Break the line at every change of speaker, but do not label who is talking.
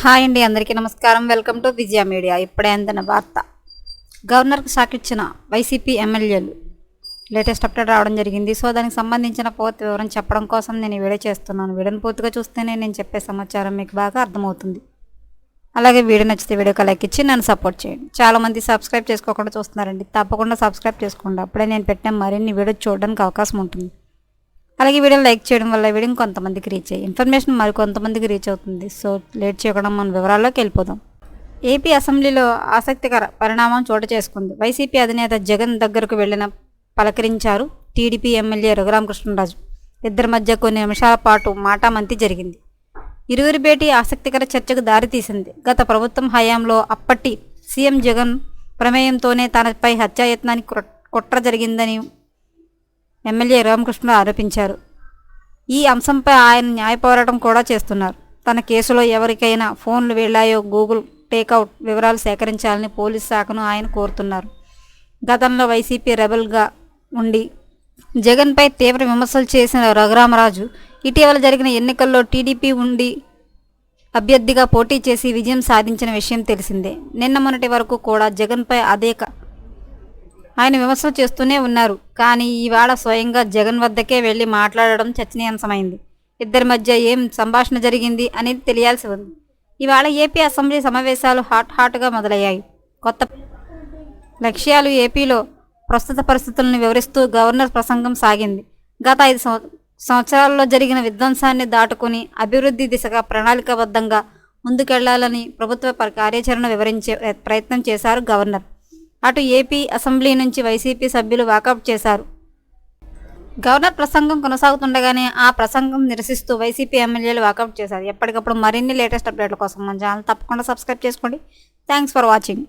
Hi అండి అందరికీ నమస్కారం. Welcome to Vijaya media. ఇప్పుడే అందిన వార్త. గవర్నర్కు షాక్ ఇచ్చిన వైసీపీ ఎమ్మెల్యేలు లేటెస్ట్ అప్డేట్ రావడం జరిగింది. సో దానికి సంబంధించిన పూర్తి వివరం చెప్పడం కోసం నేను వీడియో చేస్తున్నాను. వీడియోని పూర్తిగా చూస్తేనే నేను చెప్పే సమాచారం మీకు బాగా అర్థమవుతుంది. అలాగే వీడియో నచ్చితే వీడియోకి లైక్ ఇచ్చి నన్ను సపోర్ట్ చేయండి. చాలామంది సబ్స్క్రైబ్ చేసుకోకుండా చూస్తున్నారండి. తప్పకుండా సబ్స్క్రైబ్ చేసుకోండి. అప్పుడే నేను పెట్టిన మరిన్ని వీడియో చూడడానికి అవకాశం ఉంటుంది. అలాగే వీడియో లైక్ చేయడం వల్ల వీడియో కొంతమందికి రీచ్ అయ్యి ఇన్ఫర్మేషన్ మరి కొంతమందికి రీచ్ అవుతుంది. సో లేట్ చేయకుండా మన వివరాల్లోకి వెళ్ళిపోదాం. ఏపీ అసెంబ్లీలో ఆసక్తికర పరిణామం చోటు చేసుకుంది. వైసీపీ అధినేత జగన్ దగ్గరకు వెళ్ళిన పలకరించారు టీడీపీ ఎమ్మెల్యే రఘురామకృష్ణరాజు. ఇద్దరి మధ్య కొన్ని నిమిషాల పాటు మాటామంతి జరిగింది. ఇరువురి భేటీ ఆసక్తికర చర్చకు దారితీసింది గత ప్రభుత్వం హయాంలో అప్పటి సీఎం జగన్ ప్రమేయంతోనే తనపై హత్యాయత్నానికి కుట్ర- కుట్ర జరిగిందని ఎమ్మెల్యే రామకృష్ణ ఆరోపించారు. ఈ అంశంపై ఆయన న్యాయ పోరాటం కూడా చేస్తున్నారు. తన కేసులో ఎవరికైనా ఫోన్లు వెళ్ళాయో గూగుల్ టేకౌట్ వివరాలు సేకరించాలని పోలీస్ శాఖను ఆయన కోరుతున్నారు. గతంలో వైసీపీ రెబల్గా ఉండి జగన్పై తీవ్ర విమర్శలు చేసిన రఘురామరాజు ఇటీవల జరిగిన ఎన్నికల్లో టీడీపీ ఉండి అభ్యర్థిగా పోటీ చేసి విజయం సాధించిన విషయం తెలిసిందే. నిన్న మొన్నటి వరకు కూడా జగన్పై అదే ఆయన విమర్శలు చేస్తూనే ఉన్నారు. కానీ ఈవేళ స్వయంగా జగన్ వద్దకే వెళ్ళి మాట్లాడడం చర్చనీయాంశమైంది. ఇద్దరి మధ్య ఏం సంభాషణ జరిగింది అనేది తెలియాల్సి ఉంది. ఇవాళ ఏపీ అసెంబ్లీ సమావేశాలు హాట్ హాట్గా మొదలయ్యాయి. కొత్త లక్ష్యాలు ఏపీలో ప్రస్తుత పరిస్థితులను వివరిస్తూ గవర్నర్ ప్రసంగం సాగింది. గత ఐదు సంవత్సరాల్లో జరిగిన విధ్వంసాన్ని దాటుకుని అభివృద్ధి దిశగా ప్రణాళికాబద్ధంగా ముందుకెళ్ళాలని ప్రభుత్వ ప- కార్యాచరణ వివరించే ప్రయత్నం చేశారు గవర్నర్. అటు ఏపీ అసెంబ్లీ నుంచి వైసీపీ సభ్యులు వాకౌట్ చేశారు. గవర్నర్ ప్రసంగం కొనసాగుతుండగానే ఆ ప్రసంగం నిరసిస్తూ వైసీపీ ఎమ్మెల్యేలు వాకౌట్ చేశారు. ఎప్పటికప్పుడు మరిన్ని లేటెస్ట్ అప్డేట్ల కోసం మన ఛానల్ తప్పకుండా సబ్స్క్రైబ్ చేసుకోండి. Thanks for watching.